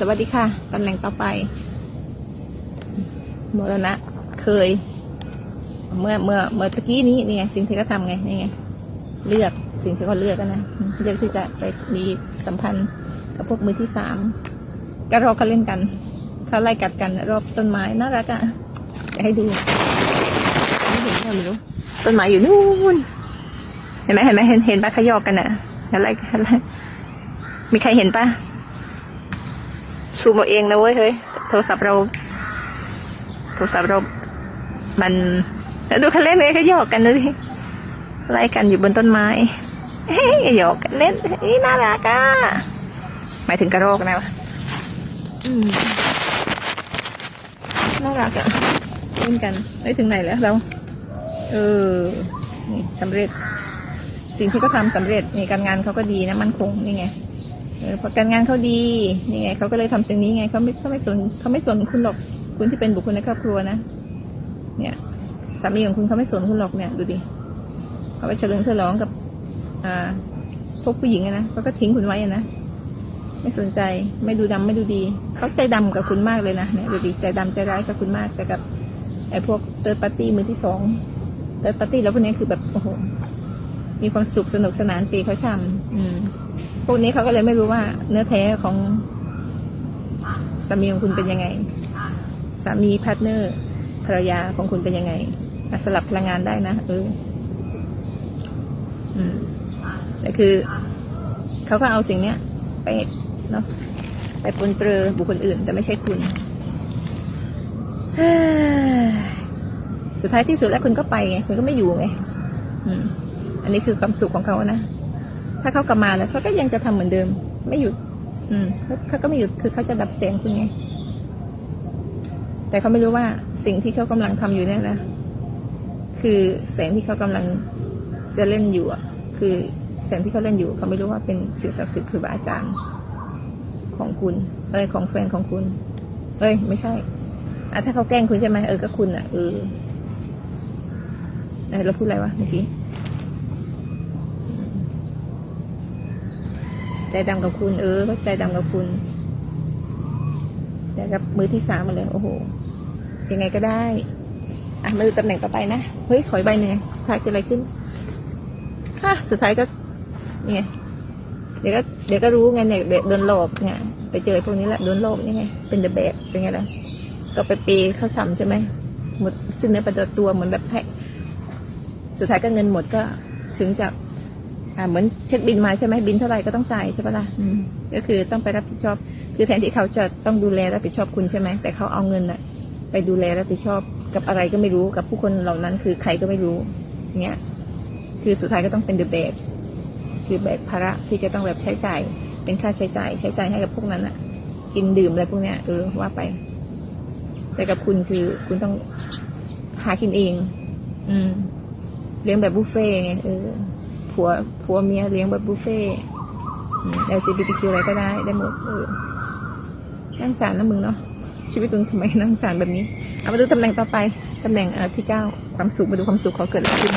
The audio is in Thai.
สวัสดีค่ะตำแหน่งต่อไปมรณะ เคย เมื่อเมื่อเมื่อตะกี้นี้นี่ไงสิ่งที่เขาทำไงนี่ไงเลือกสิ่งที่เขาเลือกกันนะเลือกที่จะไปมีสัมพันธ์กับพวกมือที่สามก็รอเขาเล่นกันเขาไล่กัดกันรอบต้นไม้น่ารักอะจะให้ดูไม่เห็นไม่รู้ต้นไม้อยู่นู่นเห็นไหมเห็นไหมเห็นเห็นปะเขายอกกันอะอะไรอะไรมีใครเห็นปะ ซูมเราเองนะเว้ยเฮ้ยโทรศัพท์เรา โทรศัพท์เรา มันแล้วดูเขาเล่นเลยเขาหยอกกันดูดิไล่กันอยู่บนต้นไม้เฮ้ยหยอกกันเล่นนี่น่ารักอะหมายถึงกระรอกนะน่ารักอะเล่นกันได้ถึงไหนแล้วเรา เออนี่สำเร็จ สิ่งที่เขาทำสำเร็จนี่การงานเขาก็ดีนะมั่นคงนี่ไง เออพอการงานเขาดีนี่ไงเขาก็เลยทำสิ่งนี้ไงเขาไม่เขาไม่สนเขาไม่สนคุณหรอกคุณที่เป็นบุคคลในครอบครัวนะเนี่ยสามีของคุณเขาไม่สนคุณหรอกเนี่ยดูดิเขาไปเฉลิมฉลองกับอ่าพวกผู้หญิงนะเขาก็ทิ้งคุณไว้อะนะไม่สนใจไม่ดูดำไม่ดูดีเขาใจดำกับคุณมากเลยนะเนี่ยดูดิใจดำใจร้ายกับคุณมากแต่กับไอ้พวกเติร์ดปาร์ตี้มือที่สองเติร์ดปาร์ตี้แล้วพวกนี้คือแบบโอ้โหมีความสุขสนุกสนานปีเขาช่ำอืม พวกนี้เขาก็เลยไม่รู้ว่า เนื้อแท้ของสามีของคุณเป็นยังไง สามีพาร์ทเนอร์ภรรยาของคุณเป็นยังไงสลับพลังงานได้นะเอออืมแต่คือ เขาก็เอาสิ่งเนี้ย ไปเนาะไปปนเปื้อบุคคลอื่น แต่ไม่ใช่คุณสุดท้ายที่สุดแล้วคุณก็ไปไงคุณก็ไม่อยู่ไงอืมอันนี้คือความสุขของเขานะ ถ้าเขากลับมาแล้วเขาก็ยังจะทำเหมือนเดิม ไม่หยุด อืมเขาเขาก็ไม่หยุดคือเขาจะดับแสงคุณไงแต่เขาไม่รู้ว่าสิ่งที่เขากำลังทำอยู่เนี่ยนะ คือแสงที่เขากำลังจะเล่นอยู่อะ คือแสงที่เขาเล่นอยู่ เขาไม่รู้ว่าเป็นสิ่งศักดิ์สิทธิ์คือพระอาจารย์ของคุณ เอ้ยของแฟนของคุณ เอ้ย ไม่ใช่อะถ้าเขาแกล้งคุณใช่ไหมเออก็คุณอะเออเราพูดอะไรวะเมื่อกี้ ใจดำกับคุณ เออ ใจดำกับคุณแต่กับมือที่สามมาเลย โอ้โห ยังไงก็ได้ อะมาดูตำแหน่งต่อไปนะ เฮ้ย ขอยใบหนึ่งสุดท้ายเกิดอะไรขึ้น ค่ะ สุดท้ายก็นี่ไงเดี๋ยวก็เดี๋ยวก็รู้ไงเนี่ยเดี๋ยวโดนหลอกเนี่ยไปเจอพวกนี้แหละโดนหลอกนี่ไง เป็นเดอะแบกเป็นไงล่ะ ก็ไปปย์เข้าซ้ำใช่ไหมหมดสิ้นเนื้อประดาตัวเหมือนแบบแพ้สุดท้ายก็เงินหมดก็ถึงจะ อ่าเหมือนเช็คบินมาใช่ไหมบินเท่าไหร่ก็ต้องจ่ายใช่ปะล่ะอืมก็คือต้องไปรับผิดชอบ คือแทนที่เขาจะต้องดูแลรับผิดชอบคุณใช่ไหมแต่เขาเอาเงินอะไปดูแลรับผิดชอบกับอะไรก็ไม่รู้กับผู้คนเหล่านั้น คือใครก็ไม่รู้เนี้ยคือสุดท้ายก็ต้องเป็นเดอะแบกคือแบกภาระที่จะต้องแบบใช้จ่าย เป็นค่าใช้จ่าย ใช้จ่ายให้กับพวกนั้นอะกินดื่มอะไรพวกเนี้ยเออว่าไป แต่กับคุณคือคุณต้องหากินเอง อืมเลี้ยงแบบบุฟเฟ่ต์ไงเออ ผัวผัวเมียเลี้ยงแบบบุฟเฟ่ต์อืม LGBTQ อะไรก็ได้ได้หมดเออนั่งสารนะมึงเนาะชีวิตมึงทำไมนั่งสารแบบนี้ เอามาดูตำแหน่งต่อไปตำแหน่งเอ่อที่เก้าความสุขมาดูความสุขเขาเกิดอะไรขึ้น